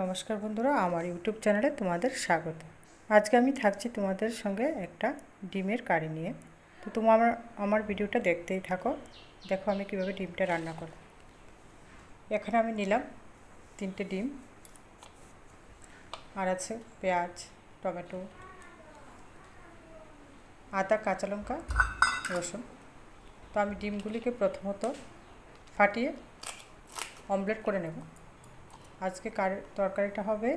নমস্কার বন্ধুরা, আমার ইউটিউব চ্যানেলে তোমাদের স্বাগত। আজকে আমি থাকছি তোমাদের সঙ্গে একটা ডিমের কারি নিয়ে। তো তোমার আমার ভিডিওটা দেখতেই থাকো। দেখো আমি কীভাবে ডিমটা রান্না করব এখানে আমি নিলাম তিনটে ডিম। আর আছে পেঁয়াজ, টমেটো, আদা, কাঁচা লঙ্কা, রসুন। তো আমি ডিমগুলিকে প্রথমত ফাটিয়ে অমলেট করে নেব। আজকে কার তরকারিটা হবে?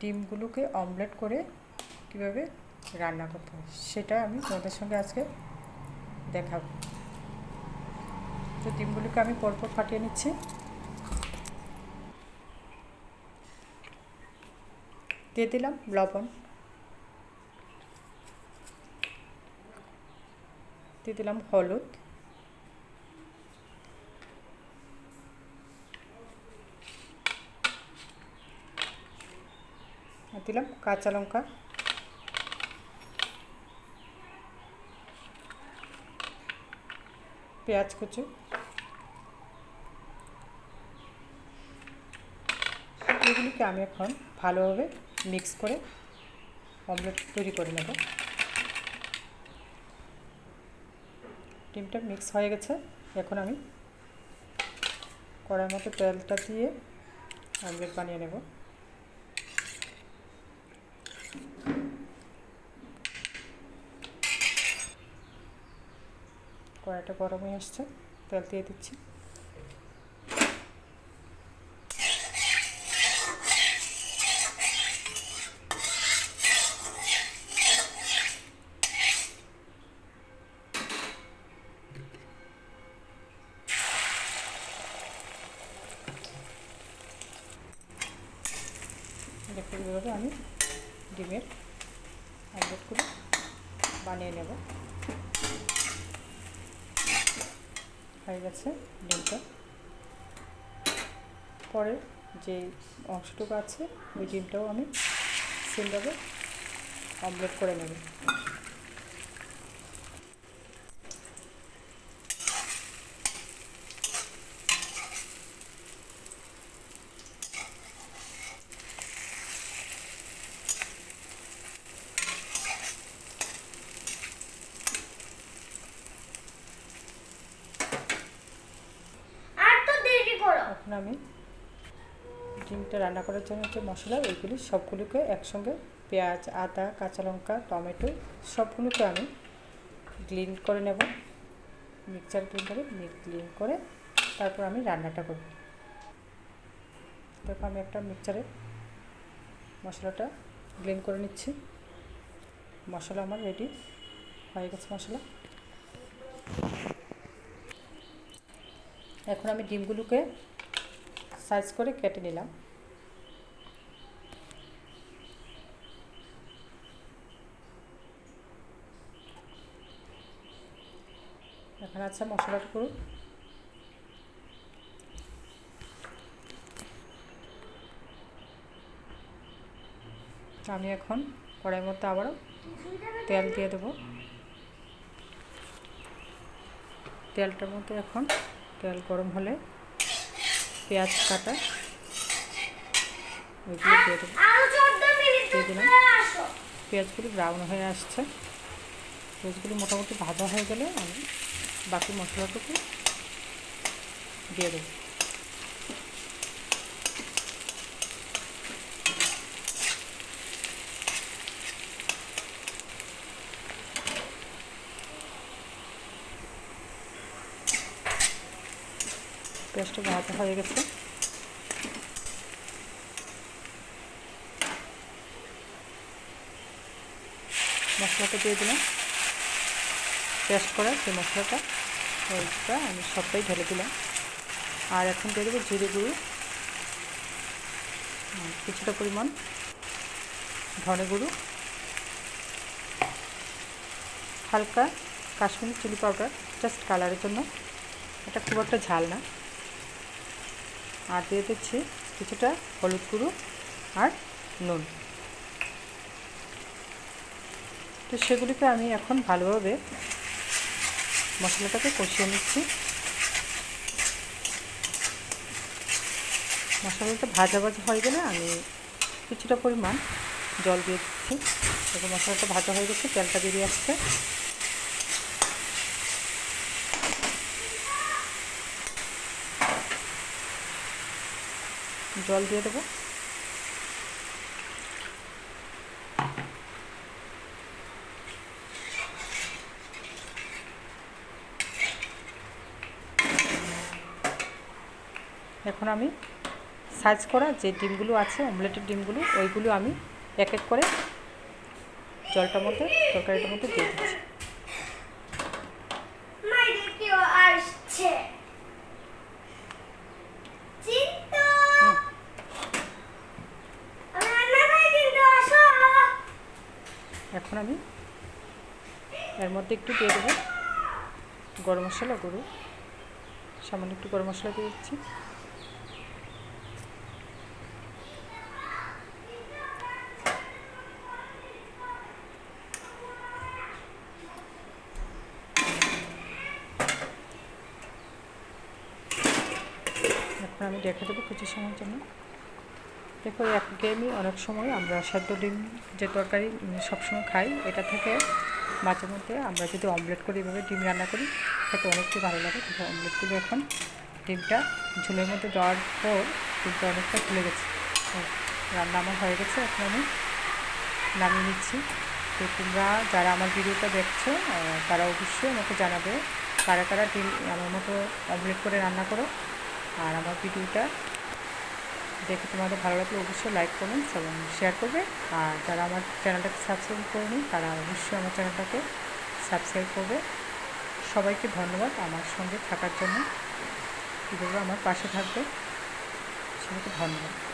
ডিমগুলোকে অমলেট করে কীভাবে রান্না করতে হয় সেটা আমি তোমাদের সঙ্গে আজকে দেখাবো। তো ডিমগুলোকে আমি পরপর ফাটিয়ে নিচ্ছি। দিয়ে দিলাম লবণ। দিয়ে দিলাম হলুদ। দিলাম, কাঁচা লঙ্কা। পেঁয়াজ কুচু। এগুলিকে আমি এখন ভালোভাবে মিক্স করে অমলেট তৈরি করে নেব। ডিমটা মিক্স হয়ে গেছে। এখন আমি কড়ার মতো তেলটা দিয়ে অমলেট বানিয়ে নেব। কড়াইটা গরম হয়ে আসছে তেল দিয়ে দিচ্ছি। দেখতে আমি। ডিমের অমলেটগুলো বানিয়ে নেব। হয়ে গেছে ডিমটা। পরে যে অংশটুকু আছে, ওই ডিমটাও আমি সিলভাবে অমলেট করে নেব আর তো দেরি করো এখন আমি ডিমটা রান্না করার জন্য যে মশলা, ওইগুলি সবগুলোকে একসঙ্গে পেঁয়াজ, আদা, কাঁচা লঙ্কা, টমেটো, সবগুলোকে আমি গ্লিন করে নেব। মিক্সার গ্লিন করে গ্লিন করে তারপর আমি রান্নাটা করব। দেখো আমি একটা মিক্সারে মশলাটা গ্লিন করে নিচ্ছি। মশলা আমার রেডি, হয়ে গেছে মশলা। এখন আমি ডিমগুলোকে সাইজ করে কেটে নিলাম। এখন আছে মশলাটা করু আমি এখন কড়াইয়ের মধ্যে আবারও তেল দিয়ে দেবো। তেলটার মধ্যে এখন তেল গরম হলে পেঁয়াজ কাটা। ওইগুলো দিয়ে দিয়ে দিলাম। পেঁয়াজগুলি ব্রাউন হয়ে আসছে। পেঁয়াজগুলি মোটামুটি ভাজা হয়ে গেলে আমি বাকি মশলাটুকু দিয়ে দেবো। পেঁয়াজটা ভাজা হয়ে গেছে। মশলাটা দিয়ে দিলাম। পেস্ট করা সেই মশলাটা, ওইটা আমি সবটাই ঢেলে দিলাম। আর এখন দিয়ে দেবো জিরে গুঁড়ো। কিছুটা পরিমাণ ধনে গুঁড়ো। হালকা কাশ্মীরি চিলি পাউডার, জাস্ট কালারের জন্য। এটা খুব একটা ঝাল না। আর দিয়ে দিচ্ছি কিছুটা হলুদ গুঁড়ো আর নুন। তো সেগুলিকে আমি এখন ভালোভাবে মশলাটাকে কষিয়ে নিচ্ছি। মশলাটা ভাজা ভাজা হয়ে গেলে আমি কিছুটা পরিমাণ জল দিয়ে দিচ্ছি। দেখো মশলাটা ভাজা হয়ে গেছে, তেলটা বেরিয়ে আসছে। জল দিয়ে দেবো। এখন আমি সাইজ করা যে ডিমগুলো আছে, অমলেটের ডিমগুলো, ওইগুলো আমি এক এক করে জলটার মধ্যে, তরকারিটার মধ্যে দিয়ে দিচ্ছি মাইরে কেউ আসছে চিন্তা হুম। আমি রান্না করে কিন্তু আসো এখন আমি। এর মধ্যে একটু দিয়ে দেবো। গরম মশলা গুঁড়ো। সামান্য একটু গরম মশলা দিয়ে দিচ্ছি। আমি রেখে দেবো কিছু সময়ের জন্য। দেখো এক গেমই অনেক সময় আমরা সেদ্ধ ডিম যে তরকারি সবসময় খাই, এটা থেকে মাঝে মধ্যে আমরা যদি অমলেট করি এভাবে ডিম রান্না করি, খেতে অনেকটাই ভালো লাগে। কিন্তু অমলেটগুলো এখন ডিমটা ঝোলের মধ্যে দেওয়ার পর ডিমটা অনেকটা ফুলে গেছে। রান্না আমার হয়ে গেছে, এখন আমি নামিয়ে নিচ্ছি। তো তোমরা যারা আমার ভিডিওটা দেখছ তারা অবশ্যই আমাকে জানাবে কারা কারা ডিম আমার মতো অমলেট করে রান্না করো। আর আমার ভিডিওটা দেখে তোমাদের ভালো লাগলে অবশ্যই লাইক করবেন এবং শেয়ার করবে। আর যারা আমার চ্যানেলটাকে সাবস্ক্রাইব করেনি, তারা অবশ্যই আমার চ্যানেলটাকে সাবস্ক্রাইব করবে। সবাইকে ধন্যবাদ আমার সঙ্গে থাকার জন্য। কীভাবে আমার পাশে থাকবে। সবাইকে ধন্যবাদ।